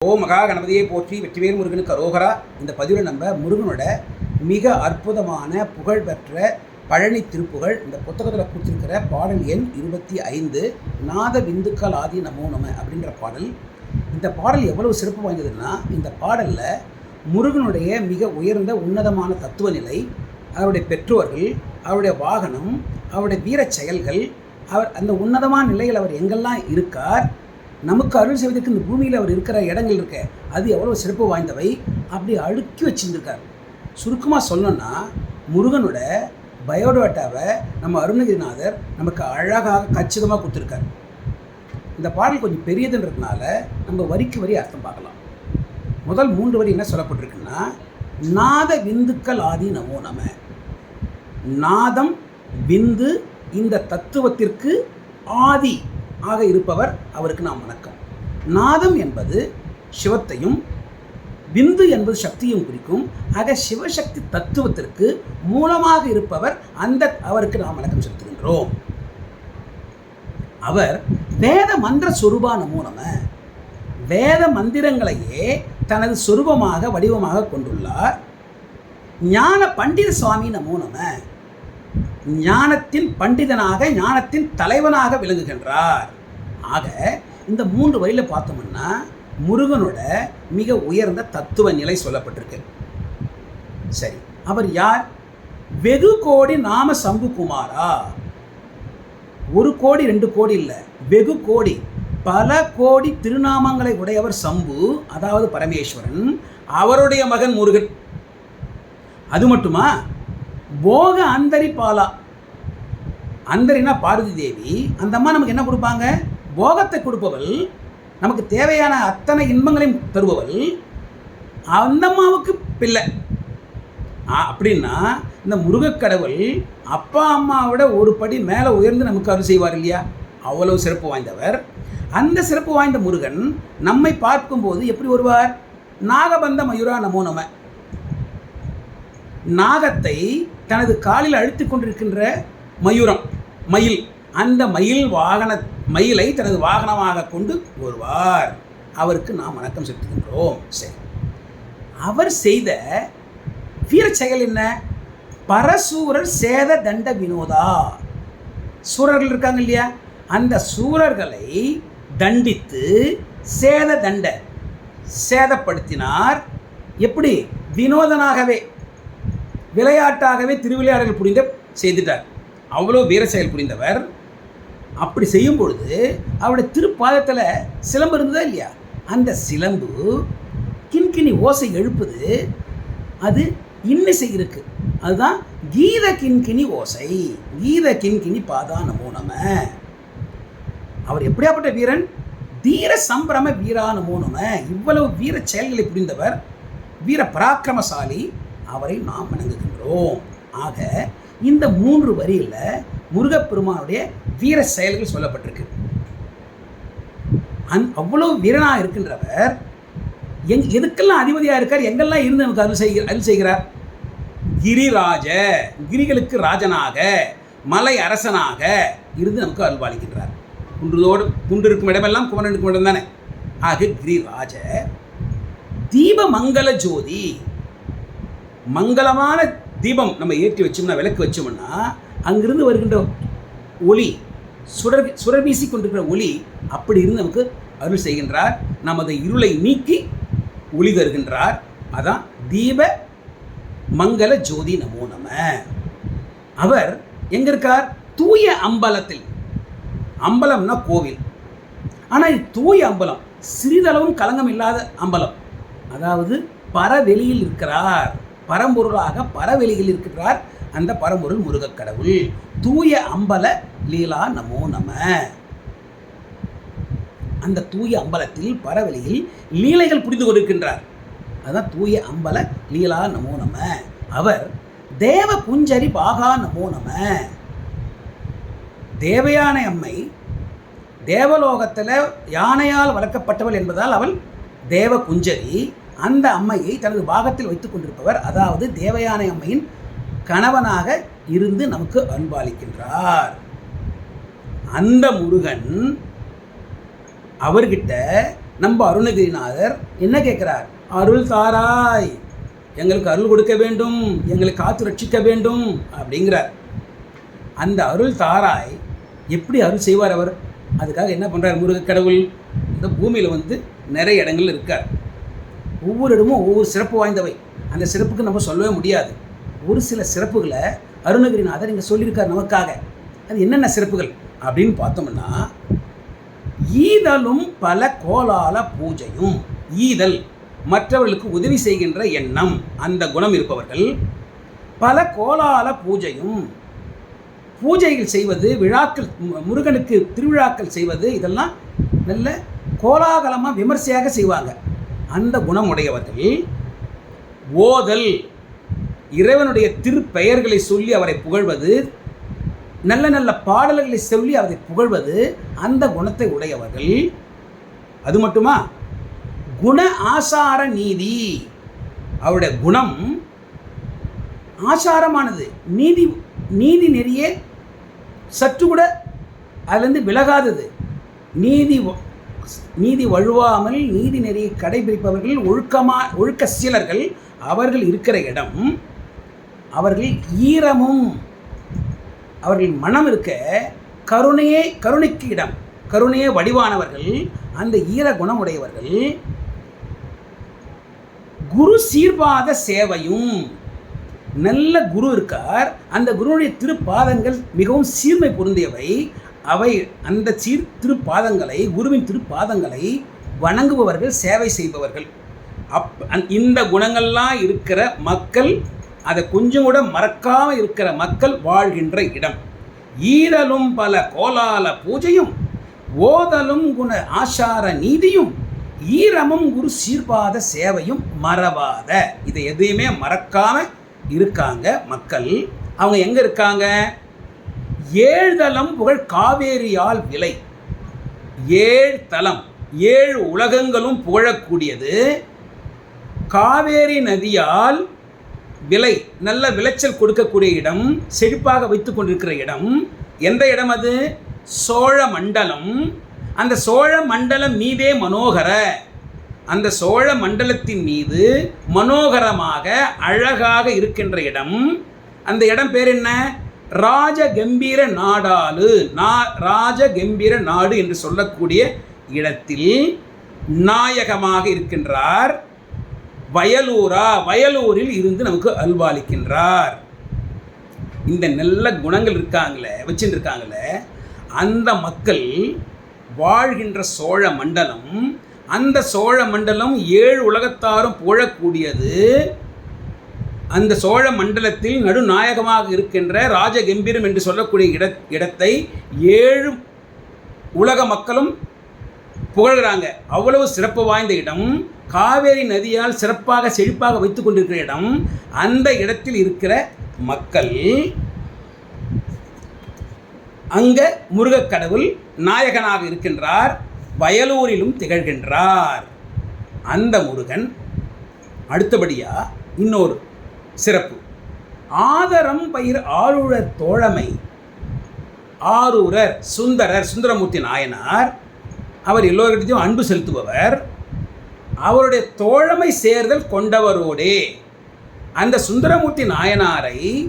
ஓ மகா கணபதியை போற்றி வெற்றிவேல் முருகனுக்கு அரோகரா. இந்த பதிவில் நம்ம முருகனோட மிக அற்புதமான புகழ்பெற்ற பழனி திருப்புகள் இந்த புத்தகத்தில் கொடுத்துருக்கிற பாடல் எண் இருபத்தி ஐந்து நாத விந்துக்கள் ஆதி நமோ நம அப்படின்ற பாடல். இந்த பாடல் எவ்வளவு சிறப்பு வாய்ந்ததுன்னா இந்த பாடலில் முருகனுடைய மிக உயர்ந்த உன்னதமான தத்துவ நிலை அவருடைய பெற்றோர்கள் அவருடைய வாகனம் அவருடைய வீரச் செயல்கள் அவர் அந்த உன்னதமான நிலையில் அவர் எங்கெல்லாம் இருக்கார் நமக்கு அருள் செய்வதற்கு இந்த பூமியில் அவர் இருக்கிற இடங்கள் இருக்க அது எவ்வளோ சிறப்பு வாய்ந்தவை? அப்படி அடுக்கி வச்சுருந்துருக்கார். சுருக்கமாக சொல்லணும்னா முருகனோட பயோடேட்டாவை நம்ம அருணகிரிநாதர் நமக்கு அழகாக கச்சிதமாக கொடுத்துருக்கார். இந்த பாடல் கொஞ்சம் பெரியதுன்றதுனால நம்ம வரிக்கு வரி அர்த்தம் பார்க்கலாம். முதல் மூன்று வரி என்ன சொல்லப்பட்டிருக்குன்னா நாத விந்துக்கள் ஆதி நமோ நம. நாதம் விந்து இந்த தத்துவத்திற்கு ஆதி ஆக இருப்பவர் அவருக்கு நாம் வணக்கம். நாதம் என்பது சிவத்தையும் விந்து என்பது சக்தியும் குறிக்கும். ஆக சிவசக்தி தத்துவத்திற்கு மூலமாக இருப்பவர் அந்த அவருக்கு நாம் வணக்கம் செலுத்துகின்றோம். அவர் வேத மந்திர சொரூபா மூலம வேத மந்திரங்களையே தனது சொரூபமாக வடிவமாக கொண்டுள்ளார். ஞான பண்டித சுவாமி நமோ நம. ஞானத்தின் பண்டிதனாக ஞானத்தின் தலைவனாக விளங்குகின்றார். ஆக இந்த மூன்று வரியில் பார்த்தோம்னா முருகனோட மிக உயர்ந்த தத்துவ நிலை சொல்லப்பட்டிருக்கு. சரி அவர் யார்? வெகு கோடி நாம சம்பு குமாரா ஒரு கோடி ரெண்டு கோடி இல்லை. வெகு கோடி. பல கோடி திருநாமங்களை உடையவர் சம்பு அதாவது பரமேஸ்வரன் அவருடைய மகன் முருகன். அது மட்டுமா? போக அந்தரி பாலா அந்தரினா பார்வதி தேவி. அந்த அம்மா நமக்கு என்ன கொடுப்பாங்க? போகத்தை கொடுப்பவள் நமக்கு தேவையான அத்தனை இன்பங்களையும் தருபவள் அந்த அம்மாவுக்கு பிள்ளை அப்படின்னா இந்த முருகக்கடவுள் அப்பா அம்மாவோட ஒரு படி மேலே உயர்ந்து நமக்கு அருள் செய்வார் இல்லையா? அவ்வளவு சிறப்பு வாய்ந்தவர். அந்த சிறப்பு வாய்ந்த முருகன் நம்மை பார்க்கும்போது எப்படி வருவார்? நாகபந்த மயூரா நமோ நம. நாகத்தை தனது காலில் அழுத்தி கொண்டிருக்கின்ற மயூரம் மயில். அந்த மயில் வாகன மயிலை தனது வாகனமாக கொண்டு வருவார் அவருக்கு நாம் வணக்கம் செலுத்துகின்றோம். சரி. அவர் செய்த வீர செயல் என்ன? பரசூரர் சேத தண்ட வினோதா. சூரர்கள் இருக்காங்க இல்லையா? அந்த சூரர்களை தண்டித்து சேத தண்ட சேதப்படுத்தினார். எப்படி? வினோதனாகவே விளையாட்டாகவே திருவிளையாடல் புரிந்த செய்துட்டார். அவ்வளோ வீர செயல் புரிந்தவர். அப்படி செய்யும் பொழுது அவருடைய திருப்பாதத்தில் சிலம்பு இருந்ததா இல்லையா? அந்த சிலம்பு கிண்கிணி ஓசை எழுப்புது. அது இன்னிசை இருக்கு. அதுதான் கீத கிண்கிணி ஓசை. கீத கிண்கிணி பாதா நமோ நம. அவர் எப்படியாப்பட்ட வீரன்? தீர சம்பிரம வீரா நமோ நம. இவ்வளவு வீர செயல்களை புரிந்தவர் வீர பராக்கிரமசாலி அவரை நாம் வணங்குகின்றோம். ஆக இந்த மூன்று வரியில் முருகப்பெருமானுடைய வீர செயல்கள் சொல்லப்பட்டிருக்கு. அந் அவ்வளவு வீரனாக இருக்கின்றவர். எங் எதுக்கெல்லாம் அதிபதியாக இருக்கார்? எங்கெல்லாம் இருந்து நமக்கு அருள் செய்கிற அருள் செய்கிறார்? கிரிராஜ கிரிகளுக்கு ராஜனாக மலை அரசனாக இருந்து நமக்கு அருள்பாலிக்கின்றார் குன்றுதோடு குன்று இருக்கும் இடமெல்லாம் குமரனுக்கும் இடம் தானே ஆக கிரிராஜ தீப மங்கள ஜோதி மங்களமான தீபம் நம்ம ஏற்றி வச்சோம்னா விளக்கு வச்சோம்னா அங்கிருந்து வருகின்ற ஒளி சுடர் சுடர் வீசி கொண்டிருக்கிற ஒளி அப்படி இருந்து நமக்கு அருள் செய்கின்றார். நமது இருளை நீக்கி ஒளி தருகின்றார். அதான் தீப மங்கள ஜோதி நமோ நம. அவர் எங்க இருக்கார்? தூய அம்பலத்தில். அம்பலம்னா கோவில். ஆனால் இது தூய அம்பலம் சிறிதளவும் கலங்கம் இல்லாத அம்பலம். அதாவது பரவெளியில் இருக்கிறார். பரம்பொருளாக பரவெளியில் இருக்கிறார். அந்த பரம்பொருள் முருகக் கடவுள். தூய அம்பல லீலா நமோ நம. அந்த தூய அம்பலத்தில் பரவெளியில் லீலைகள் புரிந்து கொண்டிருக்கின்றார். அதான் தூய அம்பல லீலா நமோ நம. அவர் தேவ குஞ்சரி பாகா நமோ நம. தேவயானை அம்மை தேவலோகத்தில் யானையால் வளர்க்கப்பட்டவள் என்பதால் அவள் தேவ குஞ்சரி அந்த அம்மையை தனது பாகத்தில் வைத்துக் கொண்டிருப்பவர் அதாவது தேவயானை அம்மையின் கணவனாக இருந்து நமக்கு அன்பாளிக்கின்றார். அந்த முருகன் அவர்கிட்ட நம்ம அருணகிரிநாதர் என்ன கேட்குறார்? அருள் தாராய் எங்களுக்கு அருள் கொடுக்க வேண்டும் எங்களை காத்து ரட்சிக்க வேண்டும் அப்படிங்கிறார். அந்த அருள் தாராய் எப்படி அருள் செய்வார் அவர்? அதுக்காக என்ன பண்ணுறார் முருக கடவுள்? இந்த பூமியில் வந்து நிறைய இடங்கள் இருக்கார். ஒவ்வொரு இடமும் ஒவ்வொரு சிறப்பு வாய்ந்தவை. அந்த சிறப்புக்கு நம்ம சொல்லவே முடியாது. ஒரு சில சிறப்புகளை அருணகிரிநாதர் இங்கே சொல்லியிருக்கார் நமக்காக. அது என்னென்ன சிறப்புகள்? அப்படின்னு பார்த்தோம்னா ஈதலும் பல கோலால பூஜையும் ஈதல் மற்றவர்களுக்கு உதவி செய்கின்ற எண்ணம் அந்த குணம் இருப்பவர்கள் பல கோலால பூஜையும் பூஜைகள் செய்வது விழாக்கள் முருகனுக்கு திருவிழாக்கள் செய்வது இதெல்லாம் நல்ல கோலாகலமாக விமர்சையாக செய்வாங்க. அந்த குணமுடையவர்கள் ஓதல் இறைவனுடைய திருப்பெயர்களை சொல்லி அவரை புகழ்வது நல்ல நல்ல பாடல்களை சொல்லி அவரை புகழ்வது அந்த குணத்தை உடையவர்கள். அது மட்டுமா? குண ஆசார நீதி. அவருடைய குணம் ஆசாரமானது. நீதி நீதி நெறிய சற்று கூட அதுலேருந்து விலகாதது. நீதி வ- நீதி வழுவாமல் நீதி நெறியை கடைபிடிப்பவர்கள் ஒழுக்கமா ஒழுக்க சீலர்கள் அவர்கள் இருக்கிற இடம். அவர்கள் ஈரமும் அவர்கள் மனம் இருக்க கருணையே கருணைக்கு இடம். கருணையே வடிவானவர்கள் அந்த ஈர குணமுடையவர்கள் குரு சீர்பாத சேவையும் நல்ல குரு இருக்கார். அந்த குருவுடைய திருப்பாதங்கள் மிகவும் சீர்மை பொருந்தியவை. அவை அந்த சீர் திருப்பாதங்களை குருவின் திருப்பாதங்களை வணங்குபவர்கள் சேவை செய்பவர்கள். அப் அந்- இந்த குணங்கள்லாம் இருக்கிற மக்கள் அதை கொஞ்சம் கூட மறக்காம இருக்கிற மக்கள் வாழ்கின்ற இடம். ஈரலும் பல கோலால பூஜையும் ஓதலும் குண ஆசார நீதியும் ஈரமும் குரு சீர்பாத சேவையும் மறவாத. இதை எதையுமே மறக்காம இருக்காங்க மக்கள். அவங்க எங்க இருக்காங்க? ஏழ்தலம் புகழ் காவேரியால் விலை. ஏழு தலம் ஏழு உலகங்களும் புகழக்கூடியது. காவேரி நதியால் விலை நல்ல விளைச்சல் கொடுக்கக்கூடிய இடம் செழிப்பாக வைத்து கொண்டிருக்கிற இடம். எந்த இடம் அது? சோழ மண்டலம். அந்த சோழ மண்டலம் மீதே மனோகர. அந்த சோழ மண்டலத்தின் மீது மனோகரமாக அழகாக இருக்கின்ற இடம். அந்த இடம் பேர் என்ன? ராஜ கம்பீர நாடாலு நா ராஜ கம்பீர நாடு என்று சொல்லக்கூடிய இடத்தில் நாயகமாக இருக்கின்றார். வயலூரா? வயலூரில் இருந்து நமக்கு அல்வாளிக்கின்றார். இந்த நல்ல குணங்கள் இருக்காங்களே வச்சுட்டு இருக்காங்களே அந்த மக்கள் வாழ்கின்ற சோழ மண்டலம் அந்த சோழ மண்டலம் ஏழு உலகத்தாரும் புகழக்கூடியது. அந்த சோழ மண்டலத்தில் நடுநாயகமாக இருக்கின்ற ராஜகம்பீரம் என்று சொல்லக்கூடிய இட இடத்தை ஏழு உலக மக்களும் புகழ்கிறாங்க. அவ்வளவு சிறப்பு வாய்ந்த இடம். காவேரி நதியால் சிறப்பாக செழிப்பாக வைத்துக் கொண்டிருக்கிற இடம் அந்த இடத்தில் இருக்கிற மக்கள். அங்க முருகக்கடவுள் நாயகனாக இருக்கின்றார். வயலூரிலும் திகழ்கின்றார். அந்த முருகன் அடுத்தபடியா இன்னொரு சிறப்பு. ஆதரம் பயிர் ஆளுழர் தோழமை. ஆரூரர் சுந்தரர் சுந்தரமூர்த்தி நாயனார். அவர் எல்லோர்கிட்டையும் அன்பு செலுத்துபவர். அவருடைய தோழமை சேர்தல் கொண்டவரோடே. அந்த சுந்தரமூர்த்தி நாயனாரை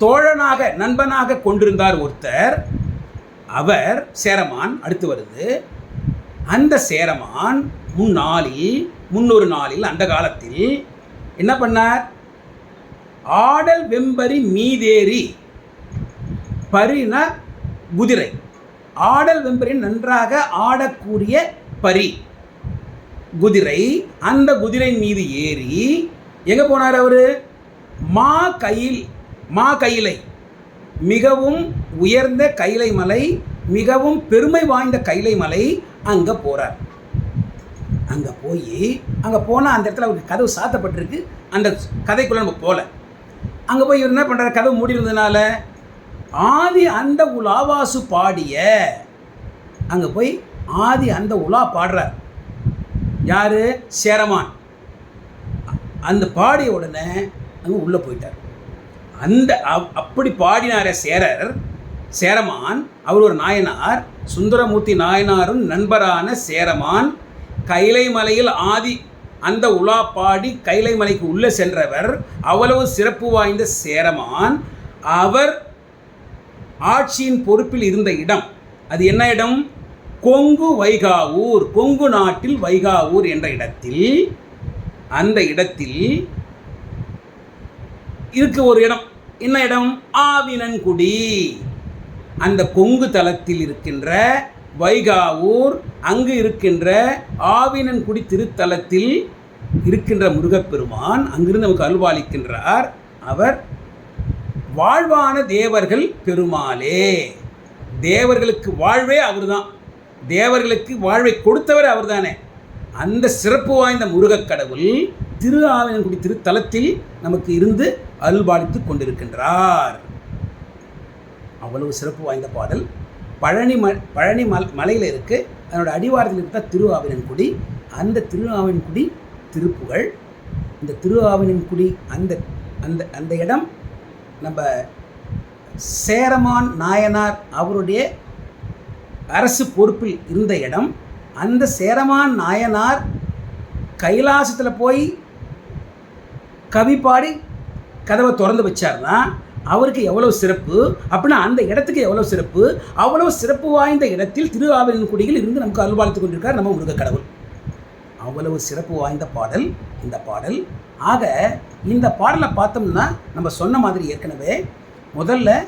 தோழனாக நண்பனாக கொண்டிருந்தார் ஒருத்தர். அவர் சேரமான் அடுத்து வருது. அந்த சேரமான் முன்னாளில் முன்னொரு நாளில் அந்த காலத்தில் என்ன பண்ணார்? ஆடல் வெம்பரி மீதேறி பரின குதிரை ஆடல் வெம்பரின் நன்றாக ஆடக்கூடிய பரி. குதிரை அந்த குதிரை மீது ஏறி எங்க போனார் அவர்? மா கையில் மா கையிலை. மிகவும் உயர்ந்த கைலை மலை மிகவும் பெருமை வாய்ந்த கைலை மலை அங்க போறார். அங்க போய் அங்க போனா அந்த இடத்துல அவருக்கு கதவு சாத்தப்பட்டிருக்கு. அந்த கதைக்குள்ள நம்ம போல. அங்க போய் இவர் என்ன பண்றாரு? கதவு மூடி இருந்ததுனால ஆதி அந்த உலாவாசு பாடிய அங்கே போய் ஆதி அந்த உலா பாடுறார். யாரு? சேரமான். அந்த பாடிய உடனே அங்கே உள்ளே போயிட்டார். அந்த அப்- அப்படி பாடினார சேரர் சேரமான் அவர் ஒரு நாயனார் சுந்தரமூர்த்தி நாயனாரும் நண்பரான சேரமான் கைலை மலையில் ஆதி அந்த உலா பாடி கைலை மலைக்கு உள்ளே சென்றவர் அவ்வளவு சிறப்பு வாய்ந்த சேரமான் அவர் ஆட்சியின் பொறுப்பில் இருந்த இடம். அது என்ன இடம்? கொங்கு வைகாவூர் கொங்கு நாட்டில் வைகாவூர் என்ற இடத்தில் அந்த இடத்தில் இருக்கு ஒரு இடம். என்ன இடம்? ஆவினன்குடி. அந்த கொங்கு தலத்தில் இருக்கின்ற வைகாவூர் அங்கு இருக்கின்ற ஆவினன்குடி திருத்தலத்தில் இருக்கின்ற முருகப்பெருமான் அங்கிருந்து நமக்கு அல்வாளிக்கின்றார் அவர் வாழ்வான தேவர்கள் பெருமாளே. தேவர்களுக்கு வாழ்வே அவர் தான் தேவர்களுக்கு வாழ்வை கொடுத்தவர் அவர் தானே அந்த சிறப்பு வாய்ந்த முருகக் கடவுள் திரு ஆவினன்குடி திருத்தலத்தில் நமக்கு இருந்து அருள்பாலித்து கொண்டிருக்கின்றார். அவ்வளவு சிறப்பு வாய்ந்த பாடல். பழனி ம பழனி மல் மலையில் இருக்குது அதனோட அடிவாரத்தில் இருந்தால் திரு ஆவினன்குடி அந்த திரு ஆவினன்குடி திருப்புகழ் இந்த திரு ஆவினன்குடி அந்த அந்த அந்த இடம் நம்ம சேரமான் நாயனார் அவருடைய அரசு பொறுப்பில் இருந்த இடம் அந்த சேரமான் நாயனார் கைலாசத்தில் போய் கவி பாடி கதவை திறந்து வச்சார்னா அவருக்கு எவ்வளோ சிறப்பு? அப்படின்னா அந்த இடத்துக்கு எவ்வளோ சிறப்பு? அவ்வளோ சிறப்பு வாய்ந்த இடத்தில் திரு குடியில் இருந்து நமக்கு அல்வாழ்த்து கொண்டிருக்கார் நம்ம முருக கடவுள் அவ்வளவு சிறப்பு வாய்ந்த பாடல் இந்த பாடல். ஆக இந்த பாடலை பார்த்தோம்னா நம்ம சொன்ன மாதிரி ஏற்கனவே முதல்ல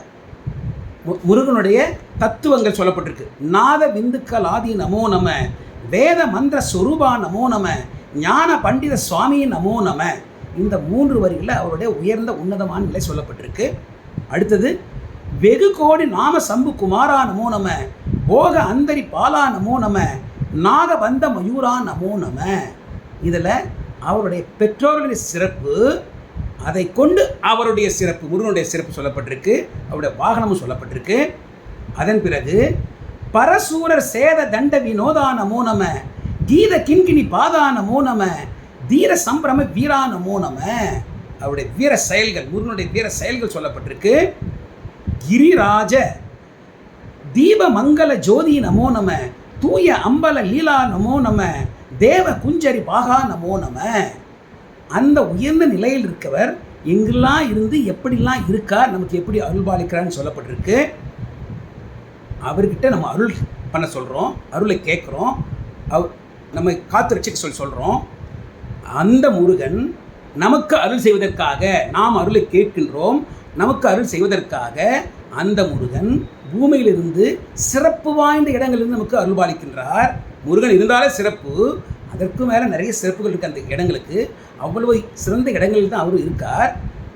மு- முருகனுடைய தத்துவங்கள் சொல்லப்பட்டிருக்கு. நாத விந்துக்கள் ஆதி நமோ நம வேத மந்திர சொரூபா நமோ நம ஞான பண்டித சுவாமி நமோ நம. இந்த மூன்று வரிகளில் அவருடைய உயர்ந்த உன்னதமான நிலை சொல்லப்பட்டிருக்கு. அடுத்தது வெகு கோடி நாம சம்பு குமாரா நமோ நம போக அந்தரி பாலா நமோ நம நாகபந்த மயூரா நமோ நம. இதில் அவருடைய பெற்றோர்களின் சிறப்பு அதை கொண்டு அவருடைய சிறப்பு முருகனுடைய சிறப்பு சொல்லப்பட்டிருக்கு அவருடைய வாகனமும் சொல்லப்பட்டிருக்கு. அதன் பிறகு பரசூரர் சேத தண்ட வினோதா நமோ நம கீத கிண்கிணி பாதா நமோ நம தீர சம்பிரம வீரா நமோ நம அவருடைய வீர செயல்கள் முருகனுடைய வீர செயல்கள் சொல்லப்பட்டிருக்கு. கிரிராஜ தீப மங்கள ஜோதி நமோ நம தூய அம்பல லீலா நமோ நம தேவ குஞ்சரி பாகா நமோ நம. அந்த உயர்ந்த நிலையில் இருக்கவர் எங்கெல்லாம் இருந்து எப்படிலாம் இருக்கார் நமக்கு எப்படி அருள்பாலிக்கிறான்னு சொல்லப்பட்டிருக்கு. அவர்கிட்ட நம்ம அருள் பண்ண சொல்கிறோம் அருளை கேட்குறோம் அவ் நம்ம காத்து சொல்லி சொல்கிறோம் அந்த முருகன் நமக்கு அருள் செய்வதற்காக நாம் அருளை கேட்கின்றோம். நமக்கு அருள் செய்வதற்காக அந்த முருகன் பூமியிலிருந்து சிறப்பு வாய்ந்த இடங்களிலிருந்து நமக்கு அருள்பாலிக்கின்றார். முருகன் இருந்தாலே சிறப்பு. அதற்கு மேலே நிறைய சிறப்புகள் இருக்குது அந்த இடங்களுக்கு. அவ்வளவு சிறந்த இடங்களில் தான் அவரும் இருக்கார்.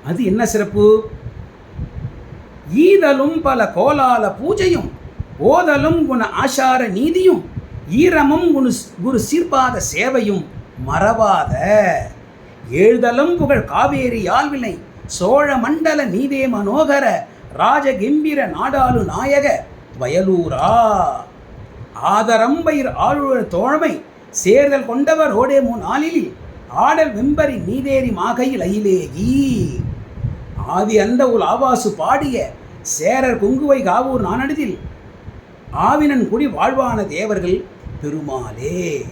அது என்ன சிறப்பு? ஈதலும் பல கோலால பூஜையும் ஓதலும் குண ஆசார நீதியும் ஈரமும் குணு குரு சீர்பாத சேவையும் மறவாத. எழுதலும் புகழ் காவேரி யாழ்வினை சோழ மண்டல நீதே மனோகர ராஜகெம்பிர நாடாளு நாயக வயலூரா. ஆதரம்பயிர் ஆளுநர் தோழமை சேர்தல் கொண்டவர் ஓடே முன் ஆளில் ஆடல் வெம்பரி நீதேரி மாகையில் அயிலேகி ஆதி அந்த உல் ஆவாசு பாடிய சேரர் குங்குவை காவூர் நானடிதில் ஆவினன் குடி வாழ்வான தேவர்கள் பெருமாளே.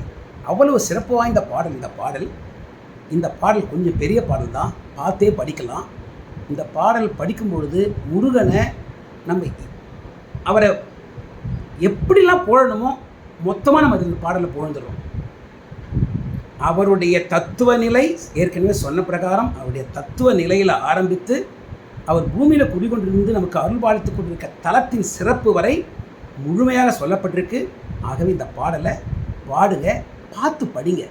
அவ்வளவு சிறப்பு வாய்ந்த பாடல் இந்த பாடல். இந்த பாடல் கொஞ்சம் பெரிய பாடல் தான் பார்த்தே படிக்கலாம். இந்த பாடல் படிக்கும் பொழுது முருகனை நம்ம அவரை எப்படிலாம் புழணுமோ மொத்தமாக நம்ம இந்த பாடலில் புகழ்ந்துடுறோம். அவருடைய தத்துவ நிலை ஏற்கனவே சொன்ன பிரகாரம் அவருடைய தத்துவ நிலையில் ஆரம்பித்து அவர் பூமியில் குடிகொண்டிருந்து நமக்கு அருள் வாழ்த்து கொண்டிருக்க தலத்தின் சிறப்பு வரை முழுமையாக சொல்லப்பட்டிருக்கு. ஆகவே இந்த பாடலை பாடுங்க பார்த்து படிங்க.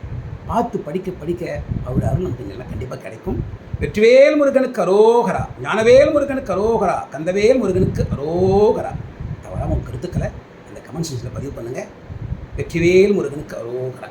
பார்த்து படிக்க படிக்க அவருடைய அருள் நமக்கு எல்லாம் கண்டிப்பாக கிடைக்கும். வெற்றிவேல் முருகனுக்கு அரோகரா ஞானவேல் முருகனுக்கு அரோகரா கந்தவேல் முருகனுக்கு அரோகரா. தவறாமல் உங்கள் கருத்துக்களை கமெண்ட் செக்ஷனில் பதிவு பண்ணுங்கள் வெற்றிவேல் முருகனுக்கு அரோகரா.